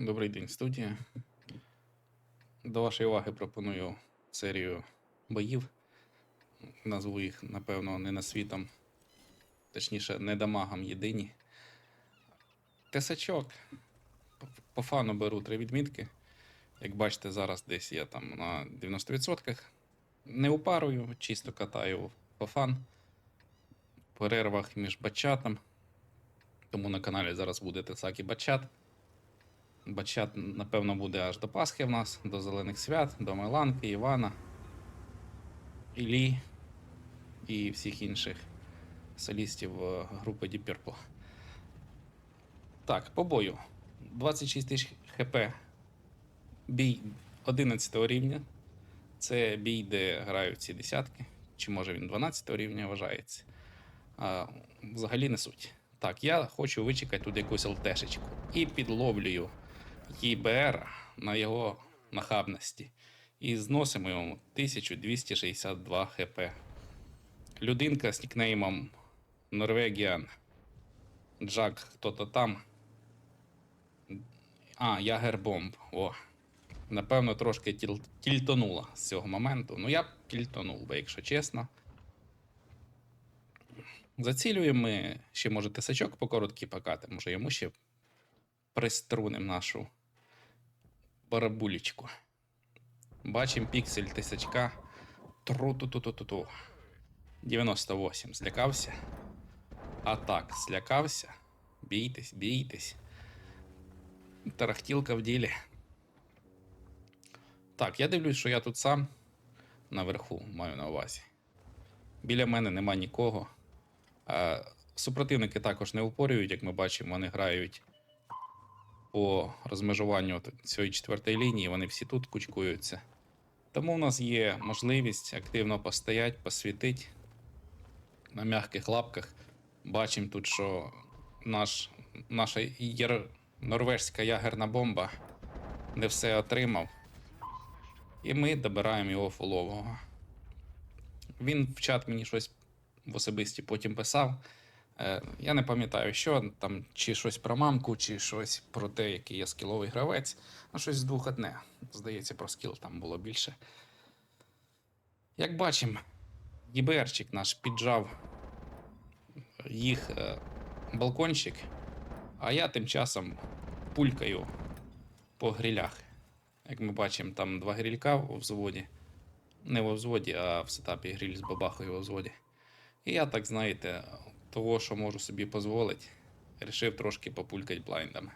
Добрий день, студія. До вашої уваги пропоную серію боїв. Назву їх, напевно, не на світом, точніше, не дамагам єдині. Тесачок. По- фану беру три відмітки. Як бачите, зараз десь я там на 90%. Не упарую, чисто катаю по фан. Перервах між бачатом. Тому на каналі зараз буде Тесакі Бачат. Бачат, напевно, буде аж до Пасхи в нас, до Зелених Свят, до Майланки, Івана, Іллі і всіх інших солістів е, групи Deep Purple. Так, по бою. 26 тисяч хп. Бій 11 рівня. Це бій, де грають ці десятки. Чи може він 12 рівня вважається. А, взагалі не суть. Так, я хочу вичекати тут якусь ЛТшечку. І підловлюю ЄБР на його нахабності. І зносимо йому 1262 хп. Людинка з нікнеймом Норвегіан. Джак хто-то там. А, Ягербомб. О. Напевно, трошки тіл... тільтонула з цього моменту. Ну, я б тільтонув би, якщо чесно. Зацілюємо ми ще, може, тисачок по короткій покати, може йому ще приструним нашу барабулечку. Бачимо піксель тисячка. Тру-ту-ту-ту-ту-ту. 98. Злякався. А так, злякався. Бійтесь, бійтесь. Тарахтілка в ділі. Так, я дивлюсь, що я тут сам наверху маю на увазі. Біля мене нема нікого. Супротивники також не упорюють, як ми бачимо, вони грають по розмежуванню цієї четвертої лінії, вони всі тут кучкуються. Тому у нас є можливість активно постояти, посвітити на м'яких лапках. Бачимо тут, що наш, наша єр... норвежська ягерна бомба не все отримав. І ми добираємо його фулового. Він в чат мені щось в особисті потім писав. Е, я не пам'ятаю, що там, чи щось про мамку, чи щось про те, який я скіловий гравець. Ну, щось з двох одне. Здається, про скіл там було більше. Як бачимо, ЄБРчик наш піджав їх е, балкончик, а я тим часом пулькаю по грилях. Як ми бачимо, там два грилька у взводі. Не в взводі, а в сетапі гриль з бабахою у взводі. І я так, знаєте, того, що можу собі дозволити, рішив трошки популькати блайндами.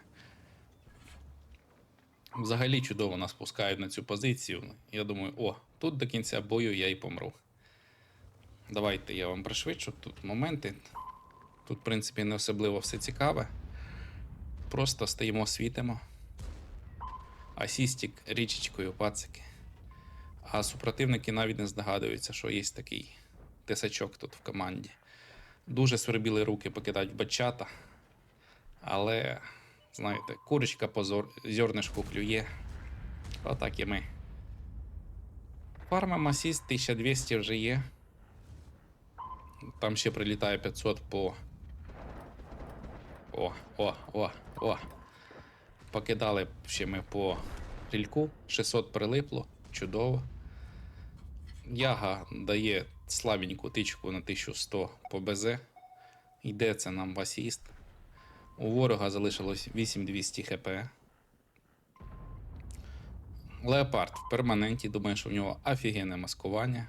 Взагалі чудово нас пускають на цю позицію. Я думаю, о, тут до кінця бою я і помру. Давайте я вам пришвидшу тут моменти. Тут, в принципі, не особливо все цікаве. Просто стоїмо, світимо. Асістік річечкою пацики. А супротивники навіть не здогадуються, що є такий тисачок тут в команді. Дуже свербіли руки покидати в бачата. Але, знаєте, курочка по зернишку клює. Отак і ми. Фармом асіст 1200 вже є. Там ще прилітає 500 по. О, о, о, о. Покидали ще ми по рільку. 600 прилипло. Чудово. Яга дає слабеньку тичку на 1100 по БЗ. Йде це нам в асіст. У ворога залишилось 8200 хп. Леопард в перманенті думає, що в нього офігенне маскування.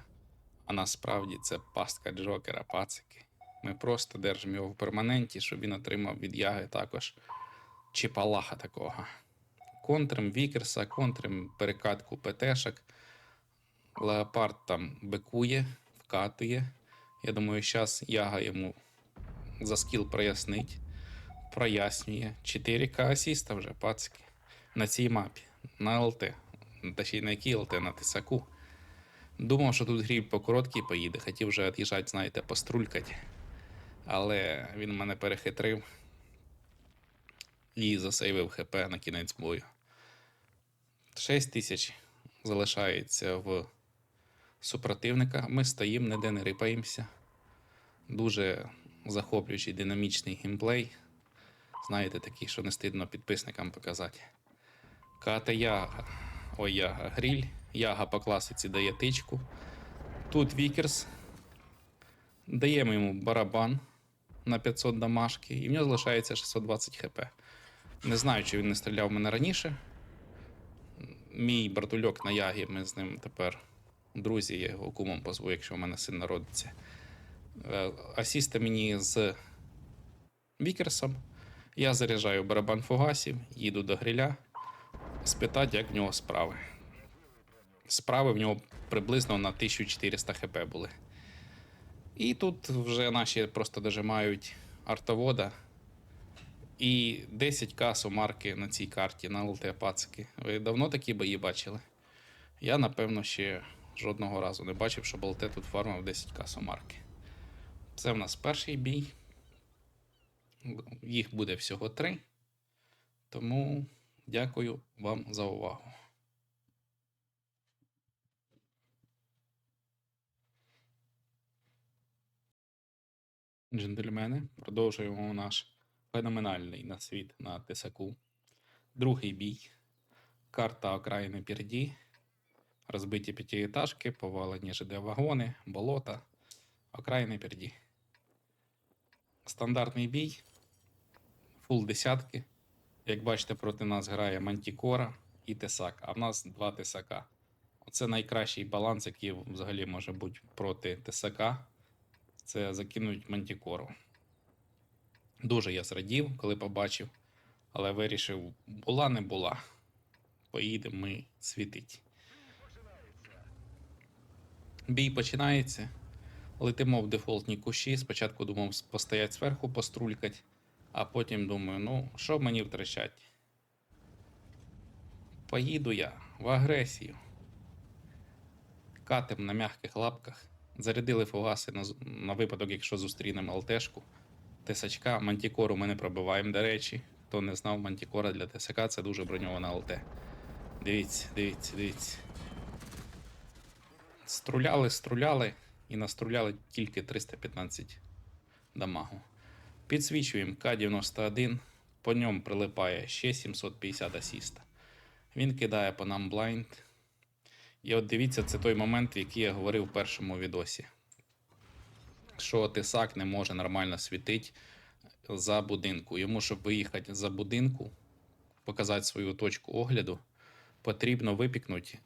А насправді це пастка Джокера, пацики. Ми просто держимо його в перманенті, щоб він отримав від яги також чіпалаха такого. Контрим Вікерса, контрим перекатку ПТшок. Леопард там бикує, вкатує. Я думаю, зараз яга йому за скіл прояснить, прояснює. 4К асіста вже, пацики. На цій мапі, на ЛТ. Точніше, на якій ЛТ, на тисаку. Думав, що тут гріб по короткій поїде, хотів вже від'їжджати, знаєте, пострулькати. Але він мене перехитрив і засейвив ХП на кінець бою. 6 тисяч залишається в супротивника. Ми стоїмо, ніде не рипаємося. Дуже захоплюючий динамічний геймплей. Знаєте, такий, що не стидно підписникам показати. Ката Яга. Ой, Яга. Гріль. Яга по класиці дає тичку. Тут Вікерс. Даємо йому барабан на 500 дамашки, і в нього залишається 620 хп. Не знаю, чи він не стріляв в мене раніше. Мій братульок на Ягі, ми з ним тепер друзі, я його кумом позву, якщо в мене син народиться. Е, Асісти мені з Вікерсом. Я заряджаю барабан фугасів, їду до гриля, спитати, як в нього справи. Справи в нього приблизно на 1400 хп були. І тут вже наші просто дожимають артовода. І 10к сумарки на цій карті на ЛТ пацики. Ви давно такі бої бачили? Я, напевно, ще жодного разу не бачив, щоб ЛТ тут фармив 10к сумарки. Це в нас перший бій. Їх буде всього три. Тому дякую вам за увагу. Джентльмени, продовжуємо наш феноменальний на світ на Тесаку. Другий бій. Карта окраїни Пірді. Розбиті п'ятиэтажки, повалені ЖД вагони, болота. Окраїни Пірді. Стандартний бій. Фул десятки. Як бачите, проти нас грає Мантікора і Тесак, а в нас два Тесака. Оце найкращий баланс, який взагалі може бути проти Тесака. Це закинуть Мантікору. Дуже я зрадів, коли побачив, але вирішив, була не була. Поїдемо ми світить. Бій починається. Летимо в дефолтні кущі. Спочатку думав постоять зверху, пострулькать, а потім думаю, ну, що мені втрачати? Поїду я в агресію. Катим на м'яких лапках. Зарядили фугаси на, на випадок, якщо зустрінемо ЛТшку. Тесачка, мантікору ми не пробиваємо, до речі. Хто не знав, мантікора для ТСК це дуже броньована ЛТ. Дивіться, дивіться, дивіться. Струляли, струляли і наструляли тільки 315 дамагу. Підсвічуємо К-91, по ньому прилипає ще 750 асіста. Він кидає по нам блайнд. І от дивіться, це той момент, який я говорив в першому відосі. Що тисак не може нормально світити за будинку. Йому, щоб виїхати за будинку, показати свою точку огляду, потрібно випікнути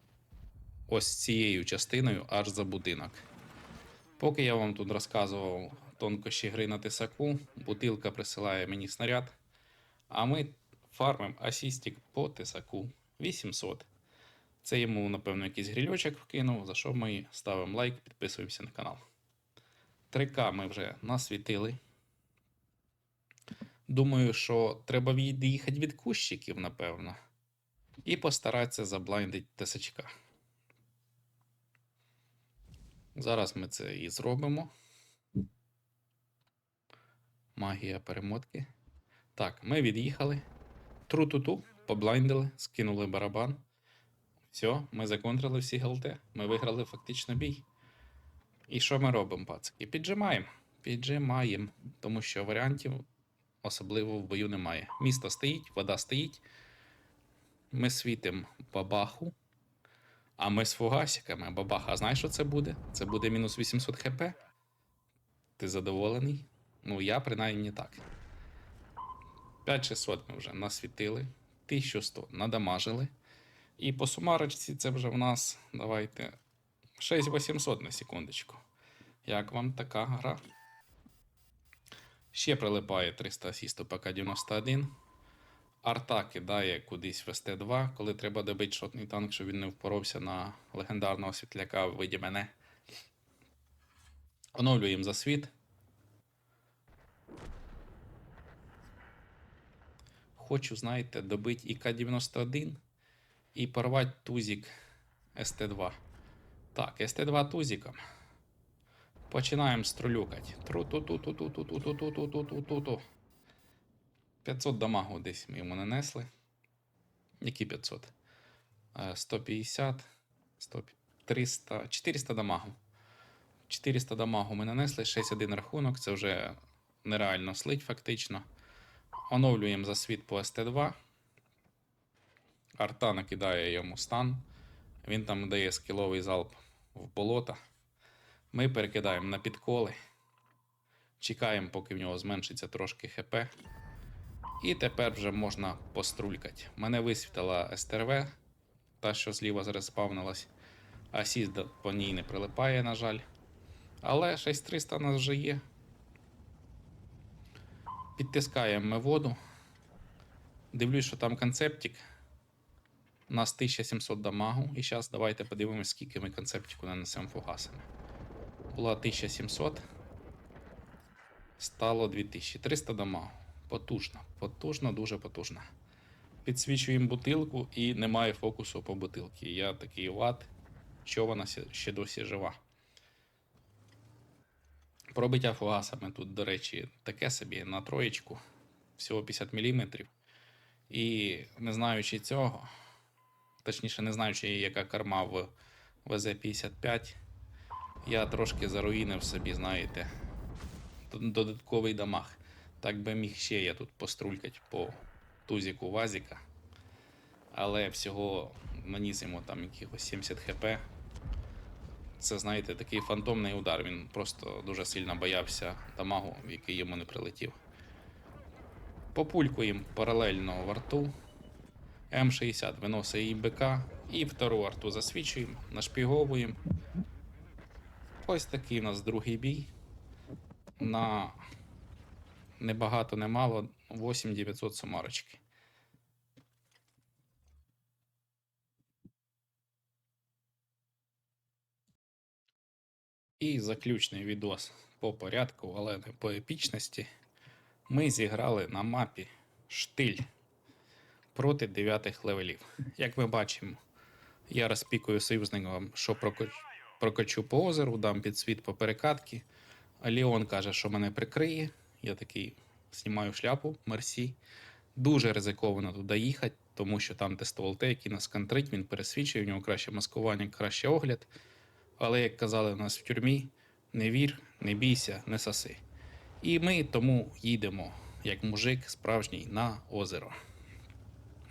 ось цією частиною аж за будинок. Поки я вам тут розказував тонкощі гри на тисаку, бутилка присилає мені снаряд, а ми фармимо асістік по тисаку 800. Це йому, напевно, якийсь грільочок вкинув, за що ми ставимо лайк, підписуємося на канал. 3К ми вже насвітили. Думаю, що треба від'їхати від кущиків, напевно. І постаратися заблайндити тесачка. Зараз ми це і зробимо. Магія перемотки. Так, ми від'їхали. Тру-ту-ту, поблайндили, скинули барабан. Все, ми законтрили всі ГЛТ. Ми виграли фактично бій. І що ми робимо, пацики? Піджимаємо. Піджимаємо. Тому що варіантів особливо в бою немає. Місто стоїть, вода стоїть. Ми світимо бабаху. А ми з фугасиками. Бабаха, а знаєш, що це буде? Це буде мінус 800 хп. Ти задоволений? Ну, я принаймні так. 5600 ми вже насвітили. 1100 надамажили. І по сумарочці це вже в нас, давайте, 6800 на секундочку. Як вам така гра? Ще прилипає 300 асісту ПК-91. Арта кидає кудись в СТ-2, коли треба добити шотний танк, щоб він не впоровся на легендарного світляка в виді мене. Оновлюємо засвіт. Хочу, знаєте, добити і К-91 і порвати тузик СТ-2. Так, СТ-2 тузиком. Починаємо струлюкати. Тру-ту-ту-ту-ту-ту-ту-ту-ту-ту-ту-ту. 500 дамагу десь ми йому нанесли. Які 500? Е, 150, 100, 300, 400 дамагу. 400 дамагу ми нанесли, 61 рахунок, це вже нереально слить фактично. Оновлюємо засвіт по СТ2. арта накидає йому стан. Він там дає скіловий залп в болота. Ми перекидаємо на підколи. Чекаємо, поки в нього зменшиться трошки ХП. І тепер вже можна пострулькати. Мене висвітила СТРВ, та, що зліва зареспавнилась. Асіст до- по ній не прилипає, на жаль. Але 6300 у нас вже є. Підтискаємо ми воду. Дивлюсь, що там концептик. У нас 1700 дамагу. І зараз давайте подивимось, скільки ми концептику нанесемо фугасами. Була 1700. Стало 2300 дамагу. Потужно. Потужно, дуже потужно. Підсвічуємо бутилку і немає фокусу по бутилці. Я такий лад, що вона ще досі жива. Пробиття фугасами тут, до речі, таке собі на троєчку, всього 50 мм. І не знаючи цього, точніше, не знаючи, яка карма в ВЗ-55, я трошки заруїнив собі, знаєте, додатковий дамаг. Так би міг ще я тут пострулькать по тузіку Вазіка. Але всього наніс йому там якихось 70 хп. Це, знаєте, такий фантомний удар. Він просто дуже сильно боявся дамагу, який йому не прилетів. Популькуємо паралельно в арту. М60 виносить і БК, і втору арту засвічуємо, нашпіговуємо. Ось такий у нас другий бій. На небагато, немало 8900 сумарочки. І заключний відос по порядку, але не по епічності. Ми зіграли на мапі штиль проти 9 левелів. Як ми бачимо, я розпікую союзникам, що прокочу по озеру, дам підсвіт по перекатки. А Леон каже, що мене прикриє. Я такий знімаю шляпу, мерсі. Дуже ризиковано туди їхати, тому що там тестовол який нас контрить, він пересвічує, у нього краще маскування, краще огляд. Але, як казали в нас в тюрмі, не вір, не бійся, не саси. І ми тому їдемо, як мужик справжній, на озеро.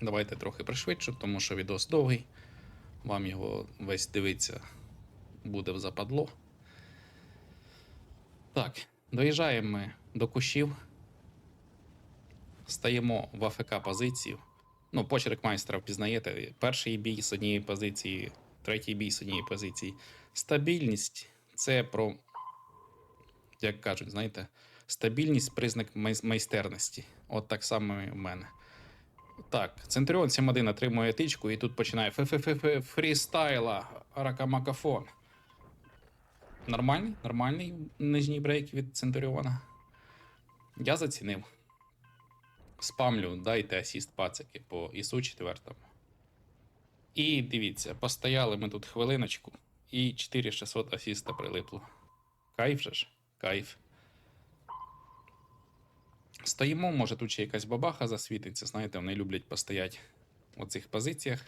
Давайте трохи пришвидшу, тому що відос довгий. Вам його весь дивитися буде в западло. Так, доїжджаємо ми до кущів. Стаємо в АФК позицію. Ну, почерк майстра впізнаєте. Перший бій з однієї позиції, третій бій з однієї позиції. Стабільність це про, як кажуть, знаєте, стабільність признак майстерності. От так само і в мене. Так, Центріон 7.1 отримує тичку і тут починає фрістайла, ракамакафон. Нормальний, нормальний нижній брейк від Центуріона. Я зацінив. Спамлю, дайте асіст пацики по ІСУ 4. І дивіться, постояли ми тут хвилиночку, і 4600 асіста прилипло. Кайф же ж, кайф. Стоїмо, може тут ще якась бабаха засвітиться, знаєте, вони люблять постояти у цих позиціях.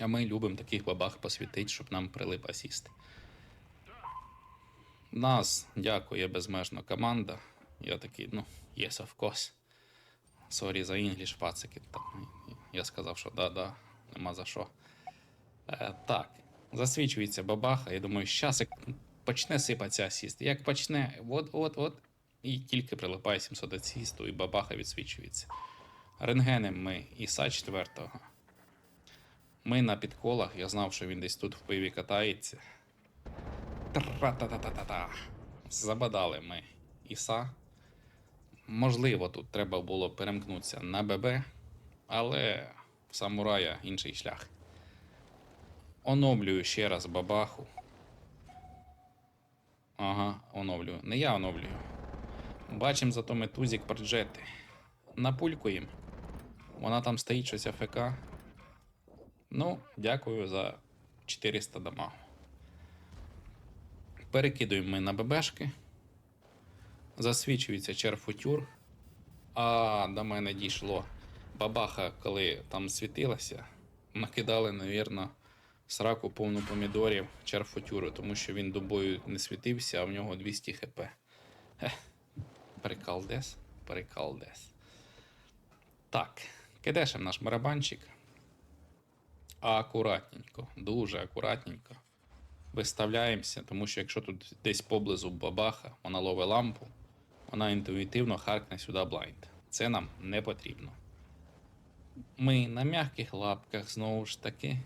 А ми любимо таких бабах посвітити, щоб нам прилип асіст. Нас дякує безмежно команда. Я такий, ну, yes, of course. Sorry за інгліш, пацики. Там, я сказав, що да-да, нема за що. Е, так, засвічується бабаха. Я думаю, щас як почне сипатися асіст. Як почне, от, от, от, і тільки прилипає 700 асісту, і бабаха відсвічується. Рентгенем ми Іса 4 Ми на підколах, я знав, що він десь тут в пиві катається. Тра-та-та-та-та-та. Забадали ми Іса. Можливо, тут треба було перемкнутися на ББ, але в самурая інший шлях. Оновлюю ще раз бабаху. Ага, оновлюю. Не я оновлюю. Бачимо зато ми тузік проджети. Напулькуємо. Вона там стоїть щось АФК. Ну, дякую за 400 дамагу. Перекидуємо ми на ББшки. Засвічується черфутюр. А до мене дійшло. Бабаха, коли там світилася, накидали, навірно, сраку повну помідорів черфутюру, тому що він до бою не світився, а в нього 200 хп. Ех, прикалдес, прикалдес. Так, кидешем наш барабанчик. Акуратненько, дуже акуратненько. Виставляємося, тому що якщо тут десь поблизу бабаха, вона ловить лампу, вона інтуїтивно харкне сюди блайнд. Це нам не потрібно. Ми на м'яких лапках знову ж таки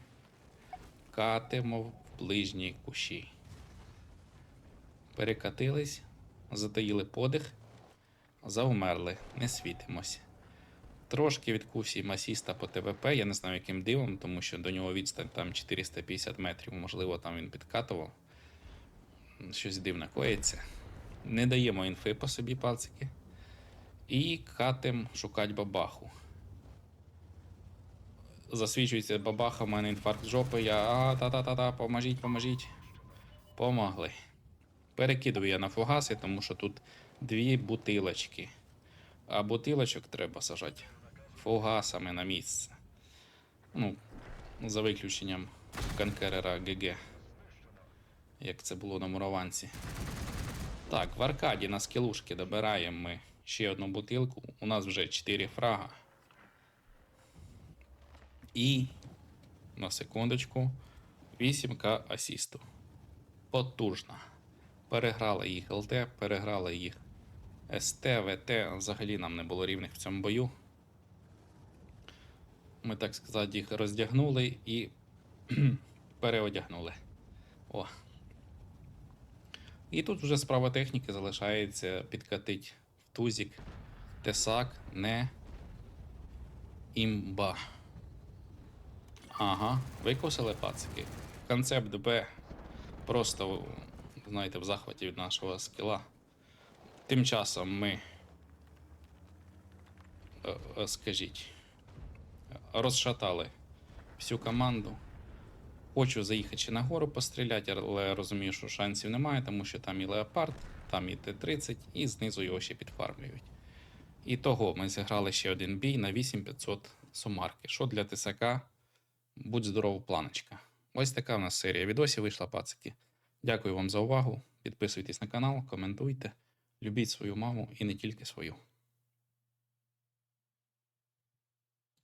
катимо в ближні кущі. Перекатились, затаїли подих, завмерли, не світимось. Трошки відкусі масіста по ТВП, я не знаю яким дивом, тому що до нього відстань там 450 метрів, можливо, там він підкатував. Щось дивне коїться. Не даємо інфи по собі пацики. І катим шукать бабаху. Засвічується бабаха, в мене інфаркт жопи. Я а, та-та-та-та, поможіть, поможіть. Помогли. Перекидую я на фугаси, тому що тут дві бутилочки. А бутилочок треба сажати фугасами на місце. Ну, за виключенням конкерера ГГ. Як це було на мурованці. Так, в аркаді на скілушки добираємо ми ще одну бутилку. У нас вже 4 фрага. І на секундочку 8к асісту. Потужно. Переграли їх ЛТ, переграли їх СТ, ВТ. Взагалі нам не було рівних в цьому бою. Ми, так сказати, їх роздягнули і переодягнули. О. І тут вже справа техніки залишається підкатить в тузік. Тесак не імба. Ага, викосили пацики. Концепт Б. Просто, знаєте, в захваті від нашого скіла. Тим часом ми, е, е, скажіть, розшатали всю команду. Хочу заїхати ще на гору постріляти, але розумію, що шансів немає, тому що там і Леопард, там і Т-30, і знизу його ще підфармлюють. І того ми зіграли ще один бій на 8500 сумарки. Що для ТСК? Будь здоров, планочка. Ось така в нас серія відосів вийшла, пацики. Дякую вам за увагу. Підписуйтесь на канал, коментуйте, любіть свою маму і не тільки свою.